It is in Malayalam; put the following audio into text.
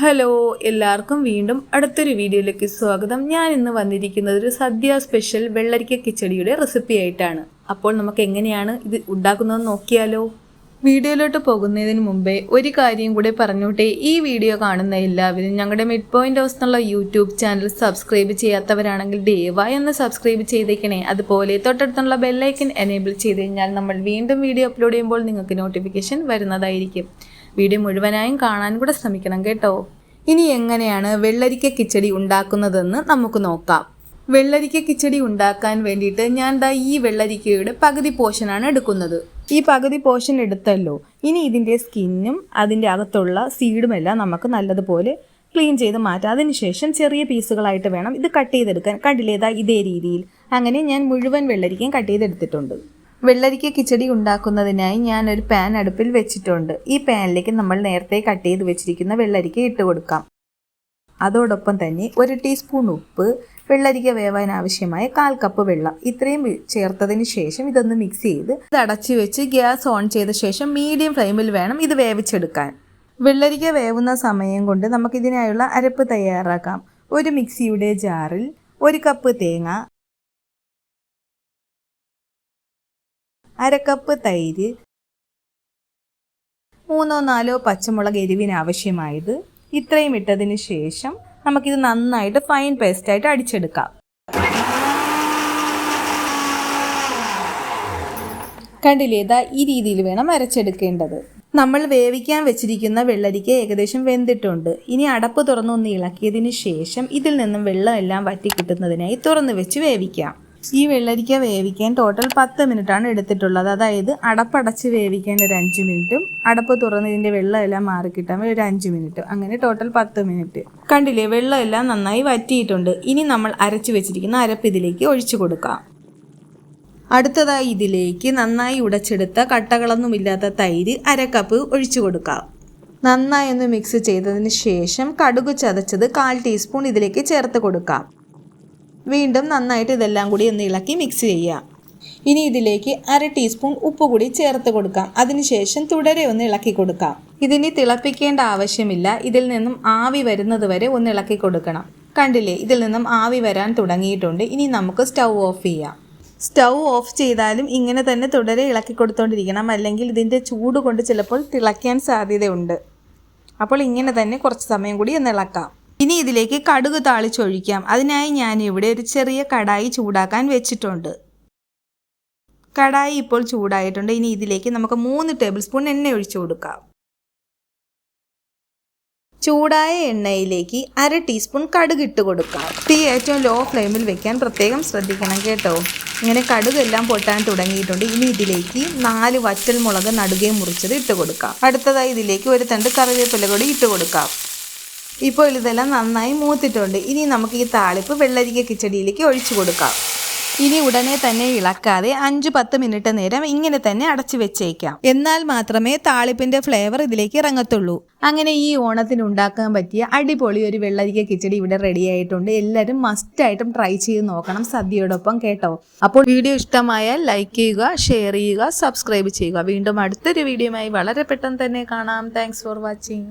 ഹലോ എല്ലാവർക്കും വീണ്ടും അടുത്തൊരു വീഡിയോയിലേക്ക് സ്വാഗതം. ഞാൻ ഇന്ന് വന്നിരിക്കുന്നത് ഒരു സദ്യ സ്പെഷ്യൽ വെള്ളരിക്ക കിച്ചടിയുടെ റെസിപ്പി ആയിട്ടാണ്. അപ്പോൾ നമുക്ക് എങ്ങനെയാണ് ഇത് ഉണ്ടാക്കുന്നതെന്ന് നോക്കിയാലോ? വീഡിയോയിലോട്ട് പോകുന്നതിന് മുമ്പേ ഒരു കാര്യം കൂടെ പറഞ്ഞോട്ടെ. ഈ വീഡിയോ കാണുന്ന എല്ലാവരും ഞങ്ങളുടെ മിഡ് പോയിന്റ് ഹൗസ് എന്നുള്ള യൂട്യൂബ് ചാനൽ സബ്സ്ക്രൈബ് ചെയ്യാത്തവരാണെങ്കിൽ ദയവായി ഒന്ന് സബ്സ്ക്രൈബ് ചെയ്തേക്കണേ. അതുപോലെ തൊട്ടടുത്തുള്ള ബെല്ലൈക്കൻ എനേബിൾ ചെയ്ത് കഴിഞ്ഞാൽ നമ്മൾ വീണ്ടും വീഡിയോ അപ്ലോഡ് ചെയ്യുമ്പോൾ നിങ്ങൾക്ക് നോട്ടിഫിക്കേഷൻ വരുന്നതായിരിക്കും. വീഡിയോ മുഴുവനായും കാണാൻ കൂടെ ശ്രമിക്കണം കേട്ടോ. ഇനി എങ്ങനെയാണ് വെള്ളരിക്ക കിച്ചടി ഉണ്ടാക്കുന്നതെന്ന് നമുക്ക് നോക്കാം. വെള്ളരിക്ക കിച്ചടി ഉണ്ടാക്കാൻ വേണ്ടിയിട്ട് ഞാൻ ദാ ഈ വെള്ളരിക്കയുടെ പകുതി പോർഷനാണ് എടുക്കുന്നത്. ഈ പകുതി പോർഷൻ എടുത്തല്ലോ. ഇനി ഇതിന്റെ സ്കിന്നും അതിന്റെ അകത്തുള്ള സീഡുമെല്ലാം നമുക്ക് നല്ലതുപോലെ ക്ലീൻ ചെയ്ത് മാറ്റാം. അതിനുശേഷം ചെറിയ പീസുകളായിട്ട് വേണം ഇത് കട്ട് ചെയ്തെടുക്കാൻ. കണ്ടില്ലേതാ ഇതേ രീതിയിൽ. അങ്ങനെ ഞാൻ മുഴുവൻ വെള്ളരിക്കയും കട്ട് ചെയ്തെടുത്തിട്ടുണ്ട്. വെള്ളരിക്ക കിച്ചടി ഉണ്ടാക്കുന്നതിനായി ഞാൻ ഒരു പാൻ അടുപ്പിൽ വെച്ചിട്ടുണ്ട്. ഈ പാനിലേക്ക് നമ്മൾ നേരത്തെ കട്ട് ചെയ്ത് വെച്ചിരിക്കുന്ന വെള്ളരിക്ക ഇട്ട് കൊടുക്കാം. അതോടൊപ്പം തന്നെ ഒരു ടീസ്പൂൺ ഉപ്പ് വെള്ളരിക്ക വേവാൻ ആവശ്യമായ കാൽ കപ്പ് വെള്ളം. ഇത്രയും ചേർത്തതിന് ശേഷം ഇതൊന്ന് മിക്സ് ചെയ്ത് ഇത് അടച്ചു വെച്ച് ഗ്യാസ് ഓൺ ചെയ്ത ശേഷം മീഡിയം ഫ്ലെയിമിൽ വേണം ഇത് വേവിച്ചെടുക്കാൻ. വെള്ളരിക്ക വേവുന്ന സമയം കൊണ്ട് നമുക്കിതിനായുള്ള അരപ്പ് തയ്യാറാക്കാം. ഒരു മിക്സിയുടെ ജാറിൽ ഒരു കപ്പ് തേങ്ങ അരക്കപ്പ് തൈര് മൂന്നോ നാലോ പച്ചമുളക് എരിവിന് ആവശ്യമായത് ഇത്രയും ഇട്ടതിന് ശേഷം നമുക്കിത് നന്നായിട്ട് ഫൈൻ പേസ്റ്റായിട്ട് അടിച്ചെടുക്കാം. കണ്ടില്ലേ ഇതാ ഈ രീതിയിൽ വേണം അരച്ചെടുക്കേണ്ടത്. നമ്മൾ വേവിക്കാൻ വെച്ചിരിക്കുന്ന വെള്ളരിക്ക ഏകദേശം വെന്തിട്ടുണ്ട്. ഇനി അടപ്പ് തുറന്നൊന്ന് ഇളക്കിയതിന് ശേഷം ഇതിൽ നിന്നും വെള്ളം എല്ലാം വറ്റി കിട്ടുന്നതിനായി തുറന്നു വെച്ച് വേവിക്കാം. ഈ വെള്ളരിക്ക വേവിക്കാൻ ടോട്ടൽ പത്ത് മിനിറ്റാണ് എടുത്തിട്ടുള്ളത്. അതായത് അടപ്പടച്ച് വേവിക്കാൻ ഒരു അഞ്ച് മിനിറ്റും അടപ്പ് തുറന്ന് ഇതിന്റെ വെള്ളം എല്ലാം മാറിക്കിട്ടാൻ ഒരു അഞ്ച് മിനിറ്റ്. അങ്ങനെ ടോട്ടൽ പത്ത് മിനിറ്റ്. കണ്ടില്ലേ വെള്ളം എല്ലാം നന്നായി വറ്റിയിട്ടുണ്ട്. ഇനി നമ്മൾ അരച്ച് വെച്ചിരിക്കുന്ന അരപ്പ് ഇതിലേക്ക് ഒഴിച്ചു കൊടുക്കാം. അടുത്തതായി ഇതിലേക്ക് നന്നായി ഉടച്ചെടുത്ത കട്ടകളൊന്നുമില്ലാത്ത തൈര് അര കപ്പ് ഒഴിച്ചു കൊടുക്കാം. നന്നായി ഒന്ന് മിക്സ് ചെയ്തതിന് ശേഷം കടുക് ചതച്ചത് കാൽ ടീസ്പൂൺ ഇതിലേക്ക് ചേർത്ത് കൊടുക്കാം. വീണ്ടും നന്നായിട്ട് ഇതെല്ലാം കൂടി ഒന്ന് ഇളക്കി മിക്സ് ചെയ്യുക. ഇനി ഇതിലേക്ക് അര ടീസ്പൂൺ ഉപ്പ് കൂടി ചേർത്ത് കൊടുക്കാം. അതിനുശേഷം തുടരെ ഒന്ന് ഇളക്കി കൊടുക്കാം. ഇതിനി തിളപ്പിക്കേണ്ട ആവശ്യമില്ല. ഇതിൽ നിന്നും ആവി വരുന്നത് വരെ ഒന്ന് ഇളക്കി കൊടുക്കണം. കണ്ടില്ലേ? ഇതിൽ നിന്നും ആവി വരാൻ തുടങ്ങിയിട്ടുണ്ട്. ഇനി നമുക്ക് സ്റ്റൗ ഓഫ് ചെയ്യാം. സ്റ്റൗ ഓഫ് ചെയ്താലും ഇങ്ങനെ തന്നെ തുടരെ ഇളക്കി കൊടുത്തോണ്ടിരിക്കണം. അല്ലെങ്കിൽ ഇതിന്റെ ചൂട് കൊണ്ട് ചിലപ്പോൾ തിളയ്ക്കാൻ സാധ്യതയുണ്ട്. അപ്പോൾ ഇങ്ങനെ തന്നെ കുറച്ച് സമയം കൂടി ഒന്ന് ഇളക്കാം. ഇനി ഇതിലേക്ക് കടുക് താളിച്ചൊഴിക്കാം. അതിനായി ഞാൻ ഇവിടെ ഒരു ചെറിയ കടായി ചൂടാക്കാൻ വെച്ചിട്ടുണ്ട്. കടായി ഇപ്പോൾ ചൂടായിട്ടുണ്ട്. ഇനി ഇതിലേക്ക് നമുക്ക് മൂന്ന് ടേബിൾ സ്പൂൺ എണ്ണ ഒഴിച്ചു കൊടുക്കാം. ചൂടായ എണ്ണയിലേക്ക് അര ടീസ്പൂൺ കടുക് ഇട്ട് കൊടുക്കാം. തീ ഏറ്റവും ലോ ഫ്ലെയിമിൽ വെക്കാൻ പ്രത്യേകം ശ്രദ്ധിക്കണം കേട്ടോ. ഇങ്ങനെ കടുക് എല്ലാം പൊട്ടാൻ തുടങ്ങിയിട്ടുണ്ട്. ഇനി ഇതിലേക്ക് നാല് വറ്റൽ മുളക് നടുകയും മുറിച്ചത് ഇട്ട് കൊടുക്കാം. അടുത്തതായി ഇതിലേക്ക് ഒരു തണ്ട് കറിവേപ്പില കൂടി ഇട്ട് കൊടുക്കാം. ഇപ്പോൾ ഇതെല്ലാം നന്നായി മൂത്തിട്ടുണ്ട്. ഇനി നമുക്ക് ഈ താളിപ്പ് വെള്ളരിക്ക കിച്ചടിയിലേക്ക് ഒഴിച്ചു കൊടുക്കാം. ഇനി ഉടനെ തന്നെ ഇളക്കാതെ അഞ്ച് പത്ത് മിനിറ്റ് നേരം ഇങ്ങനെ തന്നെ അടച്ചു വെച്ചേക്കാം. എന്നാൽ മാത്രമേ താളിപ്പിന്റെ ഫ്ലേവർ ഇതിലേക്ക് ഇറങ്ങത്തുള്ളൂ. അങ്ങനെ ഈ ഓണത്തിന് ഉണ്ടാക്കാൻ പറ്റിയ അടിപൊളി ഒരു വെള്ളരിക്ക കിച്ചടി ഇവിടെ റെഡി ആയിട്ടുണ്ട്. എല്ലാവരും മസ്റ്റായിട്ടും ട്രൈ ചെയ്ത് നോക്കണം സദ്യയോടൊപ്പം കേട്ടോ. അപ്പോൾ വീഡിയോ ഇഷ്ടമായാൽ ലൈക്ക് ചെയ്യുക ഷെയർ ചെയ്യുക സബ്സ്ക്രൈബ് ചെയ്യുക. വീണ്ടും അടുത്തൊരു വീഡിയോയുമായി വളരെ പെട്ടെന്ന് തന്നെ കാണാം. Thanks for watching